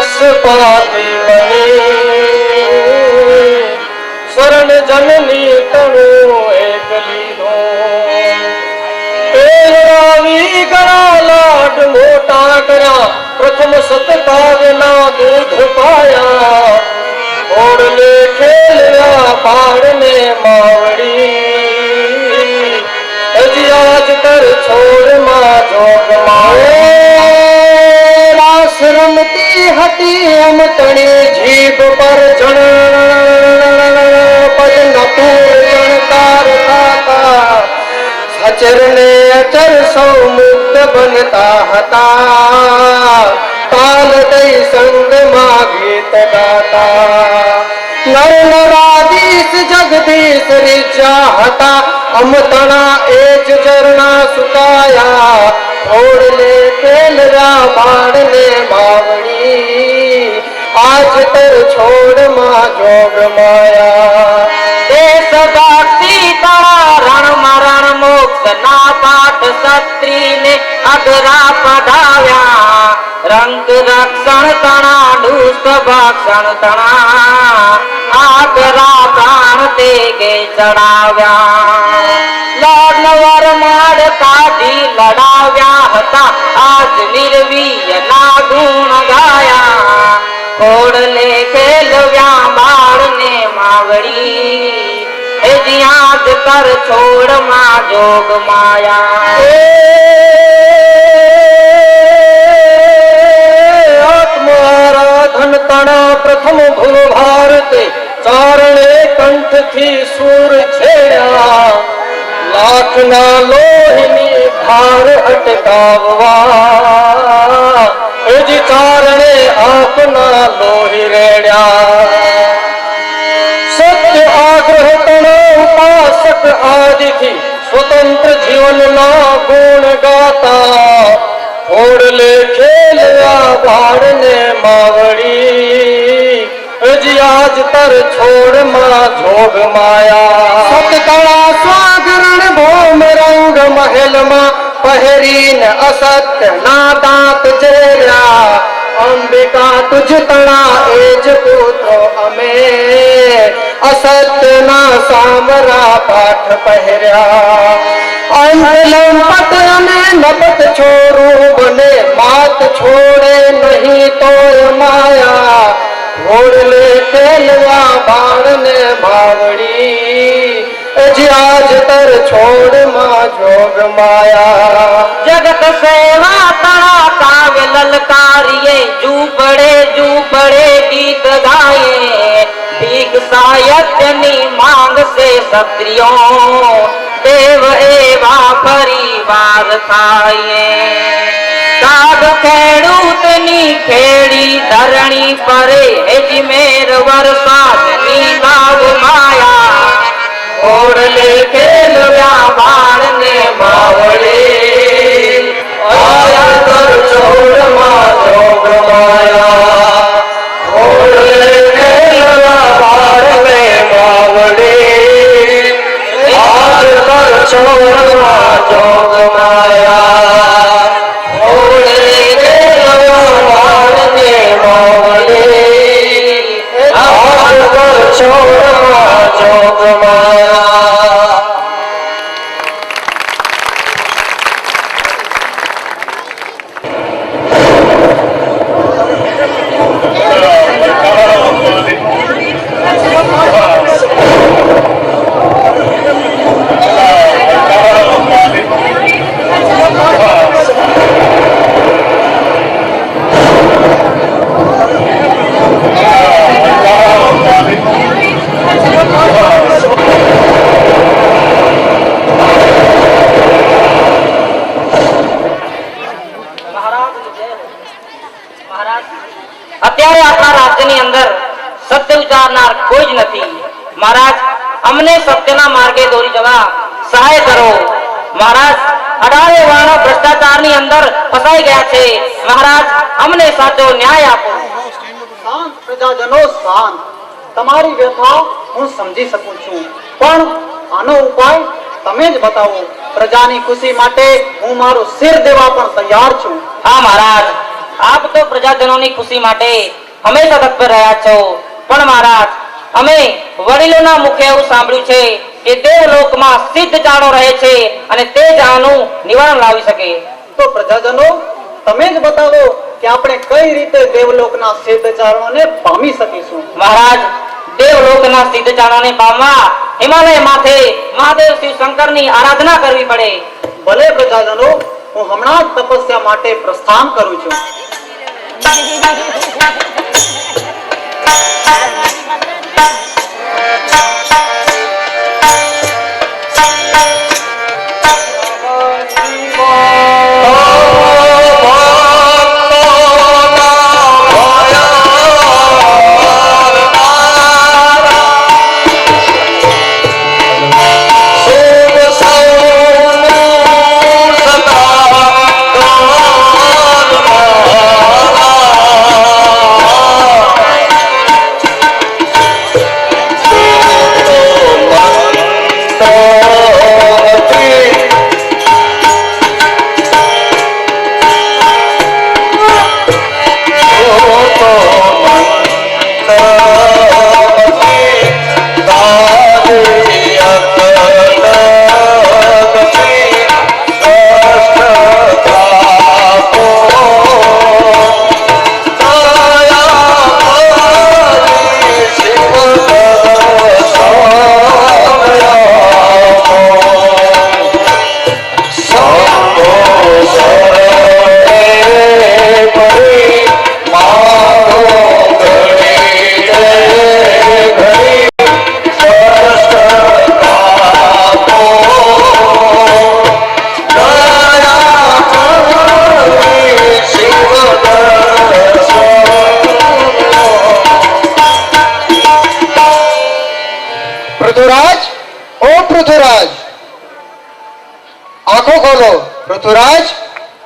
પરણો જન્મથી પક્ષપાતી બની શરણ જનની તણું એક લીધો પેલવાવી ઘણા લાડ મોટા કર્યા પ્રથમ સતકાવ્યના દૂધ પાયા ઓડલે ખેલવા બાળને માવડી હજી આજ કર છોડમાં જોગ રાસ હતી અમતણી જીભ પર જણ. પદ નપુર જણકાર થતા. અચર ને અચર સૌ મુક્ત બનતા હતા. તાલ દઈ સંગમાં ગીત ગાતા. નર નરાધીશ જગદીશ રીચા હતા. અમતણા એ માવડી આજ છોડમાં જોગ માયા તે સદા સીતા રણ મરણ મોક્ષ ના પાઠ ક્ષત્રિને અઘરા પઢાવ્યા રંગ રક્ષણ તણા, દુષ્ટ ભક્ષણ તણા. આગરા પ્રાણ તે ગે ચડાવ્યા. લગ્ન વર માડ કાઢી લડાવ્યા હતા. આજ નિર્વીય ના ગુણ ગાયા. ખોડલે ખેલવ્યા બાળને માવડી. એ જ્યાં કર છોડમાં જોગ માયા. આત્મારાધન તણા પ્રથમ ભૂલ ભારતે ચારણે કંઠથી સૂર છેડ્યા. લાખના લોહીની ભાર અટકાવવા. એજી ચારણે આપના લોહી રેડ્યા. સત્ય આગ્રહ તણ ઉપાસક આદિથી સ્વતંત્ર જીવનના ગુણ ગાતા. ઓડલે ખેલવા બાળને માવડી. હજી આજ તર છોડમાં જોગ માયા. સતકળા સ્વાગરણ ભોમ રંગ મહેલમાં પહેરીને અસત્ય ના દાંત ચેર્યા અંબિકા તુજ તણા એ જ પુત્રો અમે. અસત્યના સામરા પાઠ પહેર્યા. છોરું બને માત છોડે નહીં તો માયા. ઘોડલે ખેલવા બાળને માવડી જ્યાજ તર છોડમાં જોગ માયા જગત સેવા તણા કાવ્ય લલકારીએ ઝૂંપડે ઝૂંપડે ગીત ગાયે ભીખ સાયત્યની માંગ સે ક્ષત્રિયો દેવ એવા પરિવાર થાય કાગ ખેડૂતની ખેડી ધરણી પરે હેજી મેર વરસાદની લાવ માયા ઓડલે ખેલવ્યા બાળને માવડે અમને સત્યના માર્ગે દોરી જવા સહાય કરો. મહારાજ અઢારે વર્ણો ભ્રષ્ટાચારની અંદર ફસાઈ ગયા છે. મહારાજ અમને સાચો ન્યાય આપો. શાંત પ્રજાજનો શાંત. તમારી વ્યથા હું સમજી શકું છું. પણ આનો ઉપાય તમે જ બતાવો. પ્રજાની ખુશી માટે હું મારું સિર દેવા પણ તૈયાર છું. હા મહારાજ. આપ તો પ્રજાજનોની ખુશી માટે હંમેશા તત્પર રહ્યા છો. પણ મહારાજ અમે વડીલોના મુખે એવું સાંભળ્યું છે કે દેવલોકમાં સિદ્ધ જાણો રહે છે અને તે જાણનું નિવારણ લાવી શકે. તો પ્રજાજનો તમે જ બતાવો કે આપણે કઈ રીતે દેવલોકના સિદ્ધ ચારણોને પામી શકીશું? મહારાજ દેવલોકના સિદ્ધ જાણોને પામવા હિમાલય માથે મહાદેવ શિવ શંકરની આરાધના કરવી પડે. ભલે પ્રજાજનો હું હમણાં જ તપસ્યા માટે પ્રસ્થાન કરું છું. પૃથ્વીરાજ પૃથ્વીરાજ,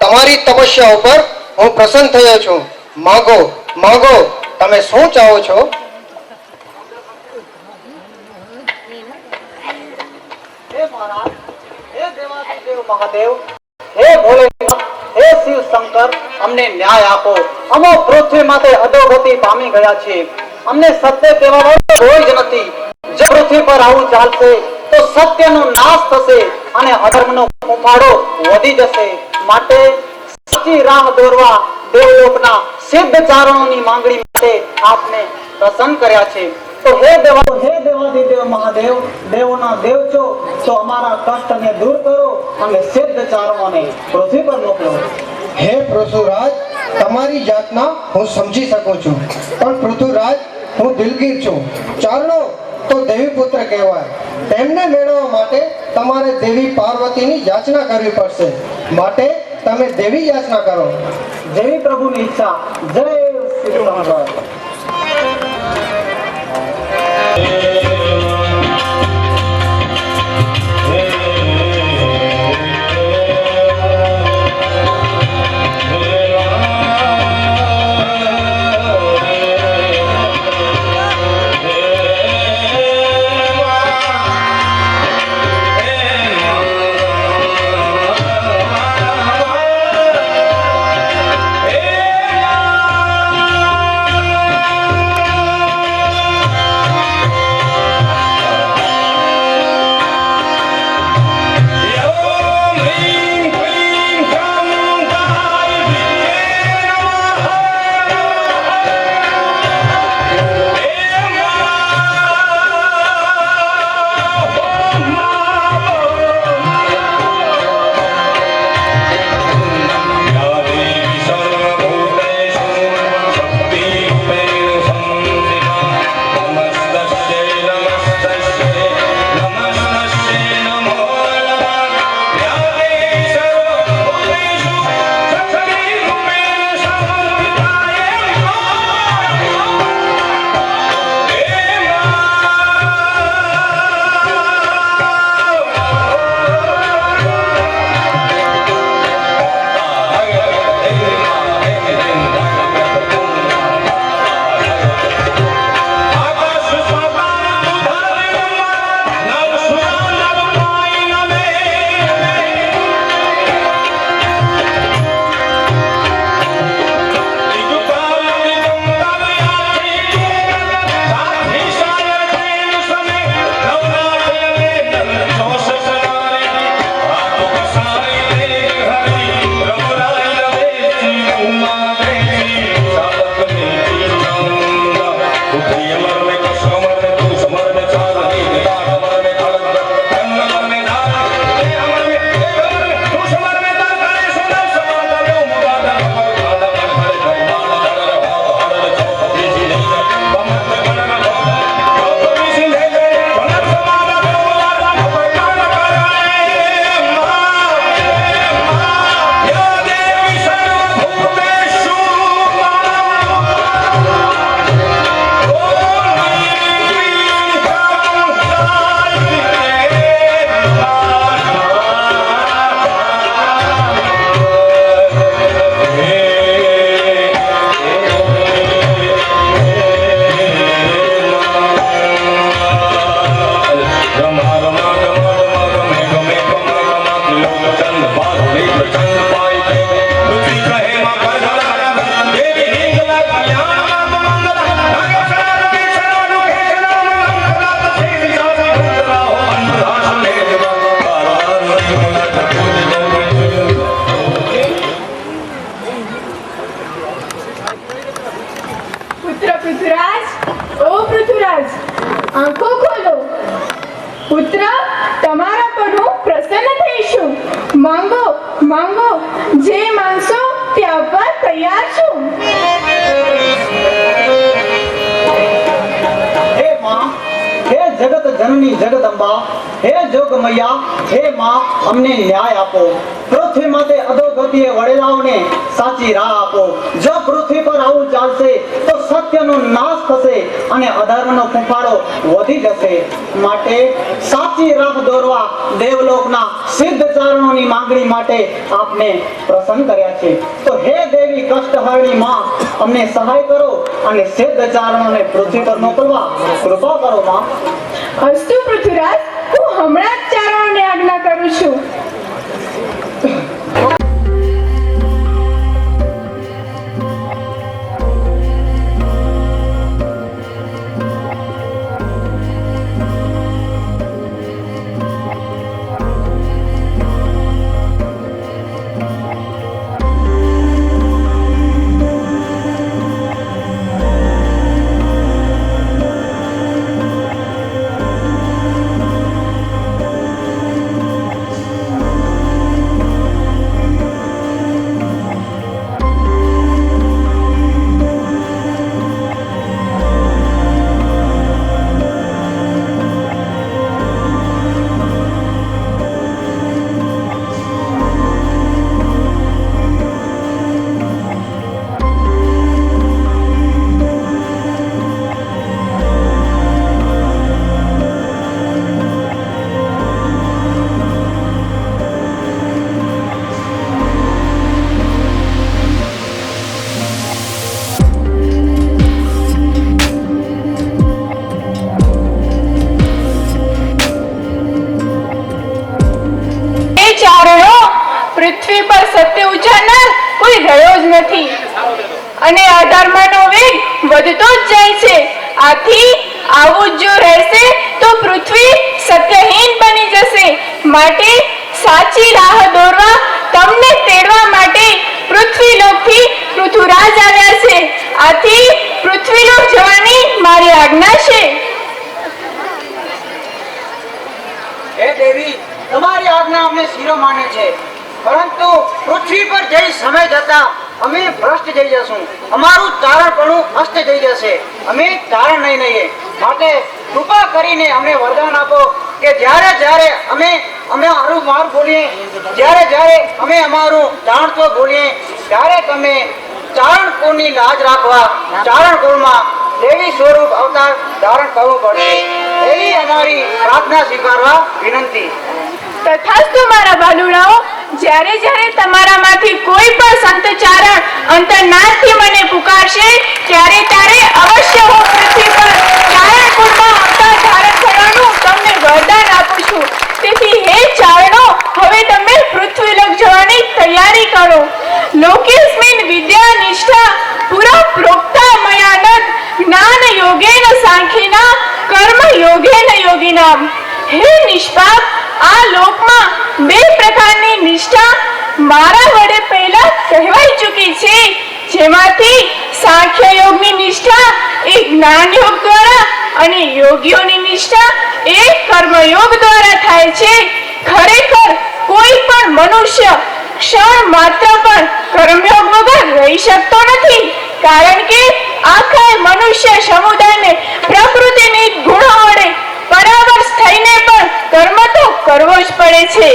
તમારી તપસ્યા ઉપર હું પ્રસન્ન થયો છું. માગો માગો, તમે શું ચાહો છો? મહાદેવ, હે ભોલેનાથ શિવ શંકર, અમને ન્યાય આપો. અમો પૃથ્વી માથે અધોગતિ પામી ગયા છે અમને સત્ય કહેવાનો કોઈ જ નથી. જે પૃથ્વી પર આવું ચાલશે, તો સત્યનો નાશ થશે. અને અધર્મનો ફૂંફાડો વધી જશે. માટે સાચી રાહ દોરવા દેવલોકના સિદ્ધ ચારણોની માંગણી માટે આપને પ્રસન્ન કર્યા છે. તો હે દેવા હે દેવાધિદેવ મહાદેવ, દેવોના દેવ છો, તો અમારા કષ્ટને દૂર કરો અને સિદ્ધ ચારણોને પૃથ્વી પર મોકલો. હે પૃથ્વીરાજ, તમારી જાતના હું સમજી શકું છું. પણ પૃથુરાજ હું દિલગીર છું. ચારણો તો દેવી પુત્ર કહેવાય. તેમને મેળવવા માટે તમારે દેવી પાર્વતીની યાચના કરવી પડશે. માટે તમે દેવી યાચના કરો. દેવી પ્રભુની ઈચ્છા. જય શ્રી જગત જનની જગદંબા હે જોગમૈયા, હે માં, અમને ન્યાય આપો. પૃથ્વી માથે અધોગતિએ વડેલાઓને સાચી રાહ આપો. જો પૃથ્વી પર આવું ચાલશે, તો સત્યનો નાશ થશે અને અધર્મનો ફૂંફાડો વધી જશે. માટે સાચી રાહ દોરવા દેવલોકના સિદ્ધ ચરણોની માંગણી માટે આપને પ્રસન્ન કર્યા છે. તો હે દેવી કષ્ટહરણી માં, અમને સહાય કરો અને સિદ્ધ ચરણોને પૃથ્વી પર મોકલવા. કૃપા કરો માં. અસ્તુ પૃથ્વીરાજ, હું હમણાં જ ચરણોને આજ્ઞા કરું છું. અને અધર્મનો વેગ વધતો જ જાય છે. આથી આવું જો રહેશે તો પૃથ્વી સત્યહીન બની જશે. માટે સાચી રાહ દોરવા, તમને તેડવા માટે પૃથ્વીલોકથી પૃથુરાજ આવ્યા છે. આથી પૃથ્વીલોક જવાની મારી આજ્ઞા છે. હે દેવી, તમારી આજ્ઞા અમને શિરો માને છે. પરંતુ પૃથ્વી પર જઈ સમય જતા અમે ભ્રષ્ટ થઈ જશું અમારું તારણપણું અસ્ત થઈ જશે. અમે તારણ નહીં લઈએ માટે કૃપા કરીને અમને વરદાન આપો કે જ્યારે જ્યારે અમે અમે અમારું માર બોલીએ, જ્યારે જ્યારે અમે અમારું જાણતો બોલીએ, ત્યારે તમે ચારણ કુળની લાજ રાખવા ચારણ કુળમાં દેવી સ્વરૂપ અવતાર ધારણ કરવું પડશે. એવી અમારી પ્રાર્થના સ્વીકારવા વિનંતી. તથાસ્તુ, મારા બાલુડાઓ જ્યારે જ્યારે તમારામાંથી કોઈ પણ સંતચારણ અંતરનાથથી મને પુકારશે, ત્યારે ત્યારે અવશ્ય હું પૃથ્વી પર ચારણકુળમાં અવતાર ધારણ કરવાનું તમને વરદાન આપું છું. તેથી હે ચારણો, હવે તમે પૃથ્વીલોક જવાની તૈયારી કરો. લોકેસ્મિન વિદ્યા નિષ્ઠા પુરા પ્રોક્તા મયાનદ, જ્ઞાન યોગેન સાંખીના, કર્મ યોગેન યોગિનામ. હે નિષ્પાપ આ લોકમાં બે પ્રકારની નિષ્ઠા મારા વડે પહેલા કહેવાઈ ચૂકી છે. જેમાંથી સાંખ્ય યોગની નિષ્ઠા, એ જ્ઞાન યોગ દ્વારા અને યોગીઓની નિષ્ઠા, એ કર્મયોગ દ્વારા થાય છે. ખરેખર કોઈ પણ મનુષ્ય ક્ષણ માત્ર પણ કર્મયોગ વગર રહી શકતો નથી. કારણ કે આખા મનુષ્ય સમુદાયને પ્રકૃતિની ગુણો વડે પરાવર્ષ થઈને કરવો જ પડે છે.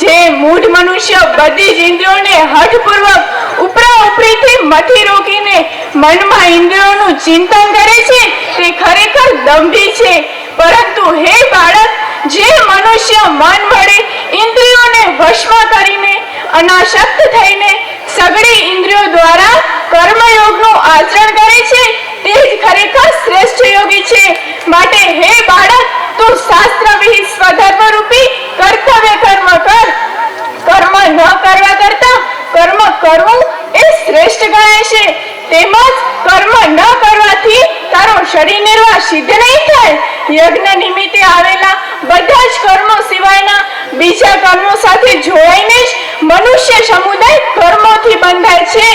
જે મૂઢ મનુષ્ય બધી જ ઇન્દ્રિયોને હઠપૂર્વક ઉપરા ઉપરીથી મથી રોકીને મનમાં ઇન્દ્રિયોનું ચિંતન કરે છે, તે ખરેખર દંભી છે. પરંતુ હે બાળક, જે મનુષ્ય મન વડે ઇન્દ્રિયોને વશમાં કરીને અનાશક્ત થઈને સગળી ઇન્દ્રિયો દ્વારા કર્મયોગનું આચરણ કરે છે, તે જ ખરેખર શ્રેષ્ઠ યોગી છે. માટે હે બાળક તું શાસ્ત્ર વિહિત સ્વધર્મ રૂપી કર્તવ્ય કર્મ કર. કર્મ ન કરવા કરતા કર્મ કરવું એ શ્રેષ્ઠ ગણાય છે. તેમજ કર્મ ન કરવાથી તારો શરીર નિર્વાહ સિદ્ધ નહીં થાય. યજ્ઞ નિમિત્તે આવેલા બધા જ કર્મો સિવાયના બીજા કર્મો સાથે જોડાઈને જ મનુષ્ય સમુદાય કર્મોથી બંધાય છે.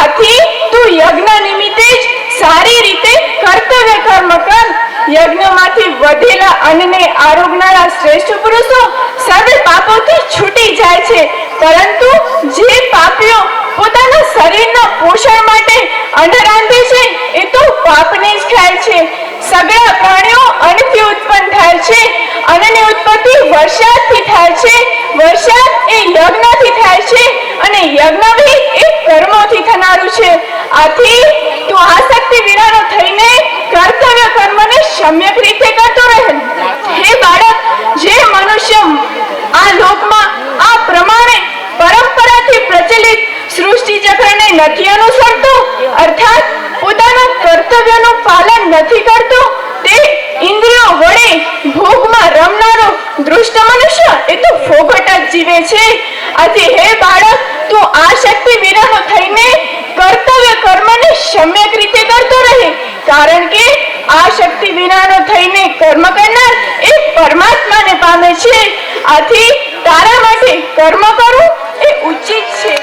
આથી તું યજ્ઞ નિમિત્તે જ સારી રીતે કર્તવ્ય કર્મ કર. યજ્ઞમાંથી વધેલા અન્નને આરોગનારા શ્રેષ્ઠ પુરુષો સર્વે પાપોથી છૂટી જાય છે. પરંતુ જે પાપીઓ પોતાના શરીરના પોષણ માટે અન્ન છે, એ તો પાપને જ ખાય છે. સગળા પ્રાણીઓ અન્નથી ઉત્પન્ન થાય છે. અન્નની ઉત્પત્તિ વરસાદથી થાય છે. વરસાદ એ યજ્ઞથી થાય છે અને યજ્ઞ એ કર્મોથી થનારું છે. આથી તું આસક્તિ વિનાનો થઈને કર્તવ્ય કર્મને સમ્યક રીતે કરતો રહે. હે બાળક, જે મનુષ્ય આ લોકમાં આ પ્રમાણે પરંપરાથી પ્રચલિત સૃષ્ટિ ચક્રને નથી અનુસરતો, અર્થાત પોતાના કર્તવ્યનું પાલન નથી કરતો, તે ઇન્દ્રિયો વડે ભોગમાં રમનારો દૃષ્ટ મનુષ્ય એ તો ફોગટ જ જીવે છે. આથી હે બાળક, તું આ શક્તિ વિનાનો થઈને કર્તવ્ય કર્મને સમ્યક રીતે કરતો રહે. કારણ કે આ શક્તિ વિનાનો થઈને કર્મ કરનાર એ પરમાત્માને પામે છે. આથી તારા માટે કર્મ કરવું એ ઉચિત છે.